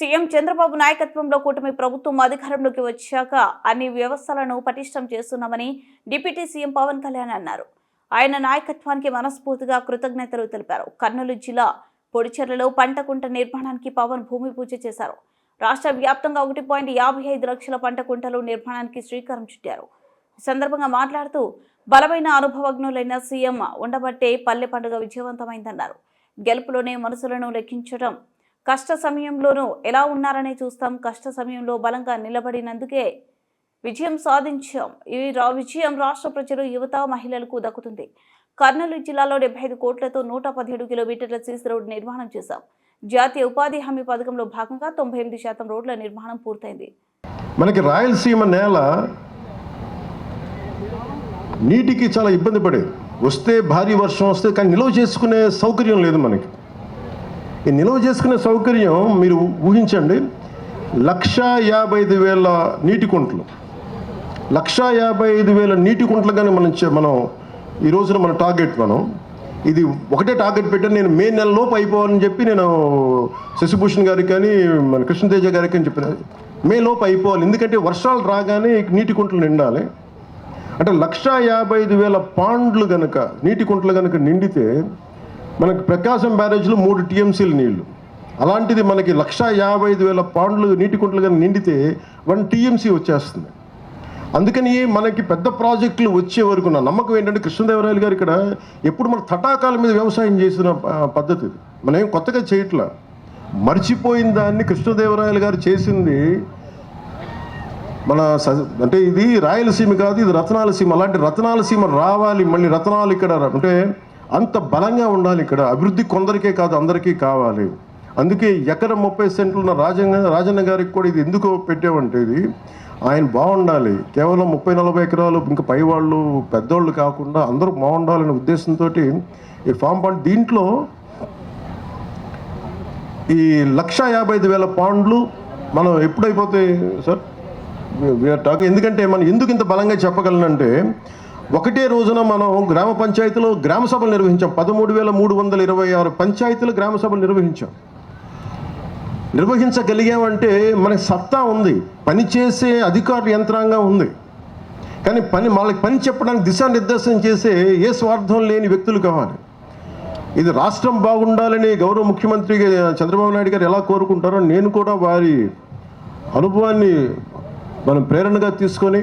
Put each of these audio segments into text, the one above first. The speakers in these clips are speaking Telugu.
సీఎం చంద్రబాబు నాయకత్వంలో కూటమి ప్రభుత్వం అధికారంలోకి వచ్చాక అన్ని వ్యవస్థలను పటిష్టం చేస్తున్నామని డిప్యూటీ సీఎం పవన్ కళ్యాణ్ అన్నారు. ఆయన నాయకత్వానికి మనస్ఫూర్తిగా కృతజ్ఞతలు తెలిపారు. కర్నూలు జిల్లా పొడిచెర్లలో పంటకుంట నిర్మాణానికి పవన్ భూమి పూజ చేశారు. రాష్ట్ర వ్యాప్తంగా ఒకటి పాయింట్ యాభై ఐదు లక్షల పంట కుంటలు నిర్మాణానికి శ్రీకారం చుట్టారు. ఈ సందర్భంగా మాట్లాడుతూ బలమైన అనుభవజ్ఞులైన సీఎం ఉండబట్టే పల్లె పండుగ విజయవంతమైందన్నారు. గెలుపులోనే మనసులను లెక్కించడం కష్ట సమయంలోనూ ఎలా ఉన్నారనే చూస్తాం. కష్ట సమయంలో బలంగా నిలబడినందుకే విజయం సాధించాం. ఈ రా విజయం రాష్ట్ర ప్రజలు యువత మహిళలకు దక్కుతుంది. కర్నూలు జిల్లాలో డెబ్బై ఐదు కోట్లతో నూట పదిహేడు కిలోమీటర్ల సీసీ రోడ్డు నిర్మాణం చేశాం. జాతీయ ఉపాధి హామీ పథకంలో భాగంగా తొంభై ఎనిమిది శాతం రోడ్ల నిర్మాణం పూర్తయింది. మనకి రాయలసీమ నేల నీటికి చాలా ఇబ్బంది పడేది వస్తే భారీ వర్షం వస్తే కానీ నిల్వ చేసుకునే సౌకర్యం లేదు మనకి. ఈ నిల్వ చేసుకునే సౌకర్యం మీరు ఊహించండి. లక్ష యాభై ఐదు వేల నీటి కుంటలు. లక్ష యాభై ఐదు వేల నీటి కుంటలు కానీ మనం మనం ఈ రోజున మన టార్గెట్ మనం. ఇది ఒకటే టార్గెట్ పెట్టాను. నేను మే నెలలోపు అయిపోవాలని చెప్పి నేను శశిభూషణ్ గారికి కానీ మన కృష్ణతేజ గారికి అని చెప్పిన మే లోపు అయిపోవాలి. ఎందుకంటే వర్షాలు రాగానే నీటి కుంటలు నిండాలి. అంటే లక్ష యాభై ఐదు వేల పాండ్లు కనుక నీటి కుంటలు కనుక నిండితే మనకి ప్రకాశం బ్యారేజ్లో మూడు టీఎంసీలు నీళ్ళు. అలాంటిది మనకి లక్ష యాభై ఐదు వేల పాండ్లు నీటి కుంటలు కానీ నిండితే వన్ టీఎంసీ వచ్చేస్తుంది. అందుకని మనకి పెద్ద ప్రాజెక్టులు వచ్చే వరకు నా నమ్మకం ఏంటంటే కృష్ణదేవరాయలు గారు ఇక్కడ ఎప్పుడు మన తటాకాల మీద వ్యవసాయం చేసిన పద్ధతి మనం ఏం కొత్తగా చేయట్లా. మర్చిపోయిన దాన్ని కృష్ణదేవరాయలు గారు చేసింది మన స- అంటే ఇది రాయలసీమ కాదు ఇది రత్నాలసీమ. అలాంటి రత్నాలసీమ రావాలి మళ్ళీ రత్నాలు ఇక్కడ అంటే అంత బలంగా ఉండాలి ఇక్కడ. అభివృద్ధి కొందరికే కాదు అందరికీ కావాలి. అందుకే ఎకరం ముప్పై సెంట్లు ఉన్న రాజన్న రాజన్న గారికి కూడా ఇది ఎందుకు పెట్టామంటే ఇది ఆయన బాగుండాలి. కేవలం ముప్పై నలభై ఎకరాలు ఇంకా పైవాళ్ళు పెద్దోళ్ళు కాకుండా అందరూ బాగుండాలనే ఉద్దేశంతో ఈ ఫామ్ పాండ్ దీంట్లో ఈ లక్ష యాభై ఐదు వేల పాండ్లు మనం ఎప్పుడైపోతాయి సార్? టాక్ ఎందుకంటే మనం ఎందుకు ఇంత బలంగా చెప్పగలనంటే ఒకటే రోజున మనం గ్రామ పంచాయతీలో గ్రామ సభలు నిర్వహించాం. పదమూడు వేల మూడు వందల ఇరవై ఆరు పంచాయతీలు గ్రామ సభలు నిర్వహించాం. నిర్వహించగలిగామంటే మనకి సత్తా ఉంది. పనిచేసే అధికారుల యంత్రాంగం ఉంది. కానీ పని వాళ్ళకి పని చెప్పడానికి దిశానిర్దేశం చేసే ఏ స్వార్థం లేని వ్యక్తులు కావాలి. ఇది రాష్ట్రం బాగుండాలని గౌరవ ముఖ్యమంత్రి చంద్రబాబు నాయుడు గారు ఎలా కోరుకుంటారో నేను కూడా వారి అనుభవాన్ని మనం ప్రేరణగా తీసుకొని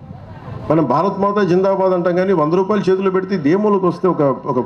మనం భారత్ మాత జిందాబాద్ అంటాం కానీ వంద రూపాయలు చేతిలో పెడితే దేమూలకు వస్తే ఒక ఒక